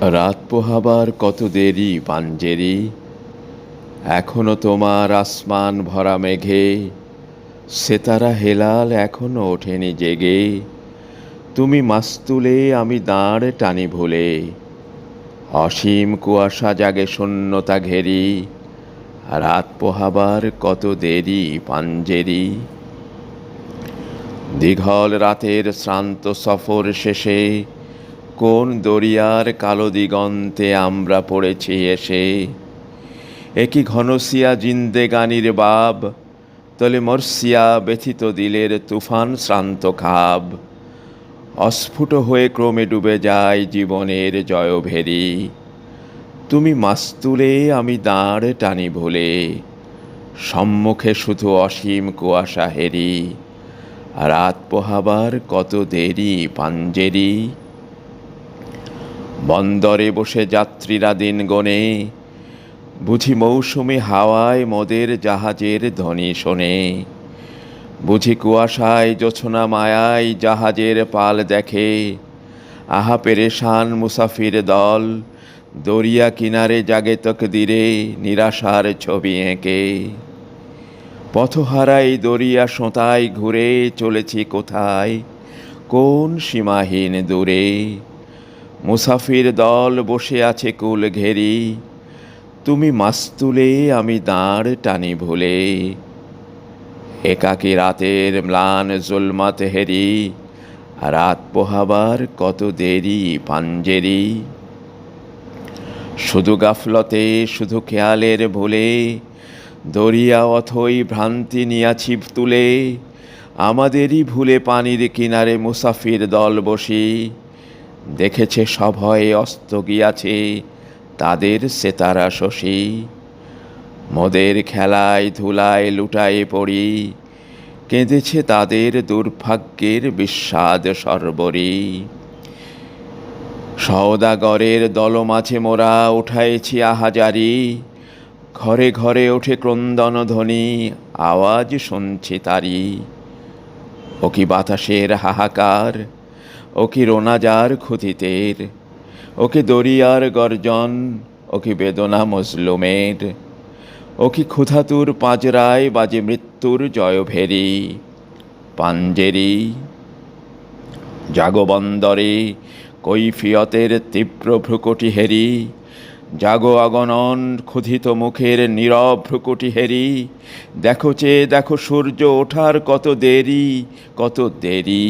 রাত পোহাবার কত দেরি পাঞ্জেরি? এখনও তোমার আসমান ভরা মেঘে, সেতারা হেলাল এখনও ওঠেনি জেগে। তুমি মাস্তুলে আমি দাঁড় টানি ভুলে। অসীম কুয়াশা জাগে শূন্যতা ঘেরি। রাত পোহাবার কত দেরি পাঞ্জেরি? দীঘল রাতের শ্রান্ত সফর শেষে কোন দরিয়ার কালো দিগন্তে আমরা পড়েছি এসে? একই ঘনসিয়া জিন্দেগানির বাব? তলে মর্সিয়া ব্যথিত দিলের তুফান শ্রান্ত খাব। অস্ফুট হয়ে ক্রমে ডুবে যায় জীবনের জয়ভেরি। তুমি মাস্তুলে, আমি দাঁড় টানি ভুলে। সম্মুখে শুধু অসীম কুয়াশা হেরি। রাত পোহাবার কত দেরি, পাঞ্জেরি? বন্দরে বসে যাত্রীরা দিন গনে। বুঝি মৌসুমি হাওয়ায় মোদের জাহাজের ধ্বনি শোনে। বুঝি কুয়াশায় জোছনা মায়ায় জাহাজের পাল দেখে। আহা পেরেশান মুসাফির দল, দরিয়া কিনারে জাগে তকদিরে নিরাশার ছবি এঁকে। পথহারাই দরিয়া সোঁতায় ঘুরে চলেছি কোথায়? কোন সীমাহীন দূরে? মুসাফির দল বসে আছে কুল ঘেরি। তুমি মাস্তুলে, আমি দাঁড় টানি ভুলে। একাকী রাতের ম্লান জুলমাত হেরি, রাত পোহাবার কত দেরি পাঞ্জেরি। শুধু গাফলতে, শুধু খেয়ালের ভুলে, দরিয়া অথই ভ্রান্তি নিয়াছি তুলে, আমাদেরই ভুলে পানির কিনারে মুসাফির দল বসি। দেখেছে সভয়ে অস্ত গিয়াছে, তাদের সেতারা শশী। মোদের খেলায় ধুলায় লুটায়ে পড়ি, কেঁদেছে তাদের দুর্ভাগ্যের বিস্বাদ সর্বরী। সওদাগরের দল মাঝে মোরা উঠাইছি আহাজারি, ঘরে ঘরে ওঠে ক্রন্দন ধ্বনি, আওয়াজ শুনছি তারি। ও কি বাতাসের হাহাকার ও কি রোনাজার ক্ষুধিতের ও কি দরিয়ার গর্জন ও কি বেদনা মজলুমের ও কি ক্ষুধাতুর পাঁজরায় বাজে মৃত্যুর জয়ভেরি, পাঞ্জেরি। জাগবন্দরে কৈফিয়তের তীব্র ভ্রুকটি হেরি, জাগো আগনন ক্ষুধিত মুখের নীরব ভ্রুকুটি হেরি, দেখো চেয়ে দেখো সূর্য ওঠার কত দেরি কত দেরি।